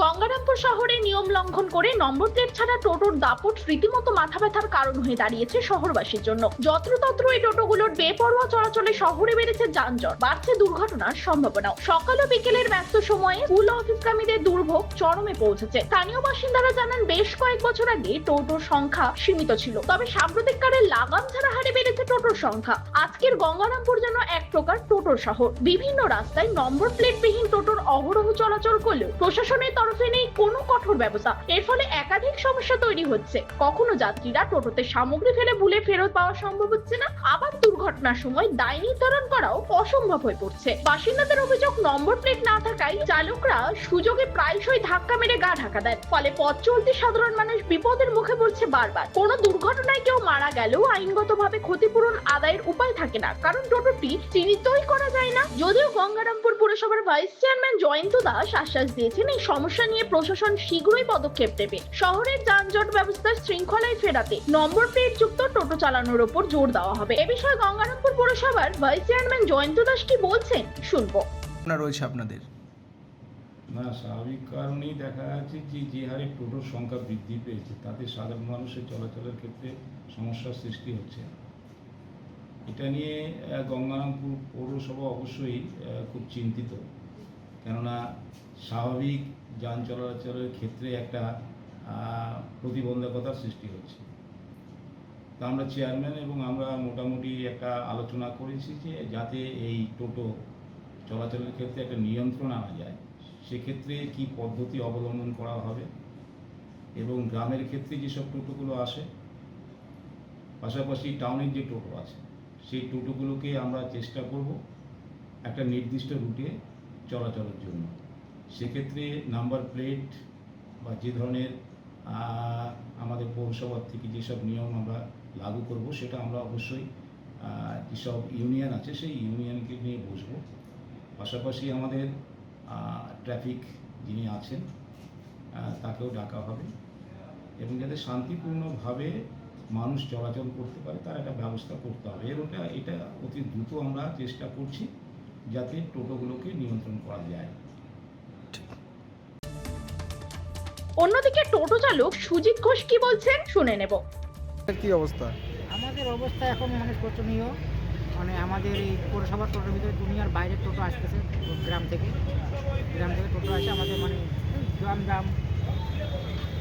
গঙ্গারামপুর শহরে নিয়ম লঙ্ঘন করে নম্বর প্লেট ছাড়া টোটোর দাপট রীতিমতো মাথা ব্যথার কারণ হয়ে দাঁড়িয়েছে শহরবাসীর জন্য। যত্রতত্র এই টোটোগুলোর বেপরোয়া চলাচলে শহরে বেড়েছে যানজট। বাড়ছে দুর্ঘটনার সম্ভাবনাও। সকাল ও বিকেলের ব্যস্ত সময়ে স্কুল অফিসগামীদের দুর্ভোগ চরমে পৌঁছেছে। স্থানীয় বাসিন্দারা জানান, বেশ কয়েক বছর আগে টোটোর সংখ্যা সীমিত ছিল। তবে সাম্প্রতিককালে লাগাম ছাড়া হারে বেড়েছে টোটোর সংখ্যা। আজকের গঙ্গারামপুর যেন এক প্রকার টোটোর শহর। বিভিন্ন রাস্তায় নম্বর প্লেটবিহীন টোটোর অবরোহ চলাচল করলেও প্রশাসনের তরফে নেই কোনো কঠোর ব্যবস্থা। এর ফলে একাধিক সমস্যা তৈরি হচ্ছে। কখনো যাত্রীরা টোটোতে সামগ্রী ফেলে ভুলে ফেরত পাওয়া সম্ভব হচ্ছে না। আবার দুর্ঘটনার সময় দায় নির্ধারণ করাও অসম্ভব হয়ে পড়ছে। বাসিন্দাদের অভিযোগ, নম্বর প্লেট না থাকায় চালকরা সুযোগে প্রায়শই ধাক্কা মেরে গা ঢাকা দেয় ফলে পথ চলতি সাধারণ মানুষ বিপদের মুখে পড়ছে বারবার। কোনো দুর্ঘটনায় কেউ মারা গেলেও আইনগতভাবে ক্ষতিপূরণ আদায়ের উপায় থাকে না। কারণ টোটোটি চিহ্নিতই করা যায় না। যদিও গঙ্গারামপুর পুরসভার ভাইস চেয়ারম্যান জয়ন্ত দাস আশ্বাস দিয়েছেন, এই সমস্যা নিয়ে প্রশাসন শীঘ্রই পদক্ষেপ নেবে। শহরের যানজট ব্যবস্থার শৃঙ্খলায় ফেরাতে নম্বর প্লেট যুক্ত টোটো চালানোর ওপর জোর দেওয়া হবে। এ বিষয়ে গঙ্গারামপুর পৌরসভার ভাইস চেয়ারম্যান জয়ন্ত দাস কি বলছেন শুনব। আপনার রয়েছে আপনাদের। না স্বাভাবিক কারণেই দেখা যাচ্ছে যে যে হারে টোটোর সংখ্যা বৃদ্ধি পেয়েছে তাতে সাধারণ মানুষের চলাচলের ক্ষেত্রে সমস্যার সৃষ্টি হচ্ছে। এটা নিয়ে গঙ্গারামপুর পৌরসভা অবশ্যই খুব চিন্তিত। কেননা স্বাভাবিক যান চলাচলের ক্ষেত্রে একটা প্রতিবন্ধকতার সৃষ্টি হচ্ছে। তা আমরা চেয়ারম্যান এবং আমরা মোটামুটি একটা আলোচনা করেছি যে যাতে এই টোটো চলাচলের ক্ষেত্রে একটা নিয়ন্ত্রণ আনা যায়, সেক্ষেত্রে কি পদ্ধতি অবলম্বন করা হবে এবং গ্রামের ক্ষেত্রে যেসব টোটোগুলো আসে, পাশাপাশি টাউনের যে টোটো আছে, সেই টোটোগুলোকে আমরা চেষ্টা করব একটা নির্দিষ্ট রুটে চলাচলের জন্য। সেক্ষেত্রে নাম্বার প্লেট বা যে ধরনের আমাদের পৌরসভার থেকে যেসব নিয়ম আমরা লাগু করব, সেটা আমরা অবশ্যই যেসব ইউনিয়ন আছে, সেই ইউনিয়নকে নিয়ে বসব। পাশাপাশি আমাদের ট্রাফিক যিনি আছেন তাকেও ডাকা হবে। এবং যাতে শান্তিপূর্ণভাবে মানুষ চলাচল করতে পারে, তার একটা ব্যবস্থা করতে হবে। এর ওটা, এটা অতি দ্রুত আমরা চেষ্টা করছি, যাতে টোটোগুলোকে নিয়ন্ত্রণ করা যায়। অন্যদিকে টোটো চালক সুজিত ঘোষ কি বলছেন শুনে নেব। কি অবস্থা? আমাদের অবস্থা এখন মানে শোচনীয় মানে আমাদের এই পৌরসভার টোটোর ভিতরে দুনিয়ার বাইরের টোটো আসতেছে গ্রাম থেকে। গ্রাম থেকে টোটো আসে আমাদের মানে জাম জাম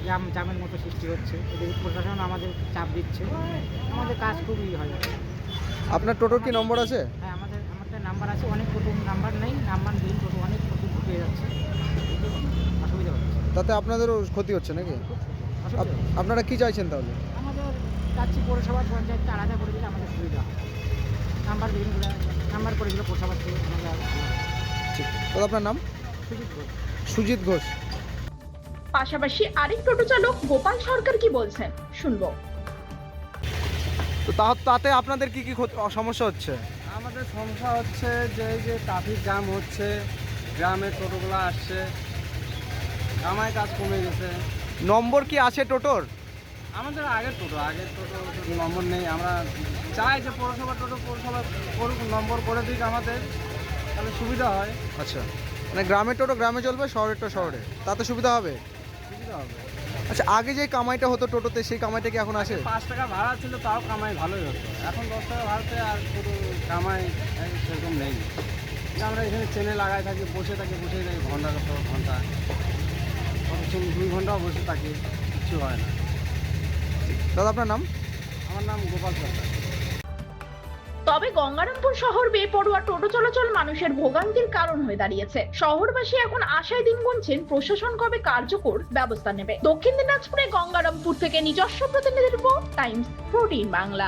জাম জামের মতো সৃষ্টি হচ্ছে। এদের প্রশাসন আমাদের চাপ দিচ্ছে। আমাদের কাজ খুবই হয়। আপনার টোটোর কি নম্বর আছে? হ্যাঁ আমাদের আমাদের নাম্বার আছে। অনেক টোটো নাম্বার নেই। নাম্বার দিন টোটো অনেক টোটো ঢুকে যাচ্ছে। তাতে আপনাদেরও ক্ষতি হচ্ছে নাকি। আপনারা কি চাইছেন তাহলে? আমাদের আলাদা করে দিলে আমাদের সুবিধা নাম্বার নাম্বার করে দিলে থেকে। ঠিক। আপনার নাম? সুযোগ করে। সুজিত ঘোষ। পাশাপাশি আরেক টোটো চালক গোপাল সরকার কি বলছেন? শুনব। তো তা- তাতে আপনাদের কি কি ক্ষতি- সমস্যা হচ্ছে? আমাদের সমস্যা হচ্ছে যে যে ট্রাফিক জ্যাম হচ্ছে গ্রামের টোটোগুলো আসছে কামাই কাজ কমে গেছে। নম্বর কি আছে টোটোর? আমাদের আগের টোটো আগের টোটো নম্বর নেই আমরা চাই যে পৌরসভা টোটো পৌরসভা করুক নম্বর করে দিক আমাদের তাহলে সুবিধা হয়। আচ্ছা মানে গ্রামের টোটো গ্রামে চলবে শহরের শহরেরটা শহরে তাতে সুবিধা হবে? সুবিধা হবে। আচ্ছা আগে যে কামাইটা হতো টোটোতে সেই কামাইটা কি এখন আছে? পাঁচ টাকা ভাড়া ছিল তাও কামাই ভালোই হতো। এখন দশ টাকা ভাড়াতে আর পুরো কামাই সেরকম নেই। আমরা এখানে চেনে লাগাই থাকি বসে থাকি বসে থাকি ঘণ্টা ঘণ্টা। দুই ঘন্টাও বসে থাকি কিচ্ছু হয় না। দাদা আপনার নাম? আমার নাম গোপাল সরকার। তবে গঙ্গারামপুর শহর বেপরোয়া টোটো চলাচল মানুষের ভোগান্তির কারণ হয়ে দাঁড়িয়েছে। শহরবাসী এখন আশায় দিন গুনছেন প্রশাসন কবে কার্যকর ব্যবস্থা নেবে। দক্ষিণ দিনাজপুরে গঙ্গারামপুর থেকে নিজস্ব প্রতিনিধি রিপোর্ট টাইমস প্রোটিন বাংলা।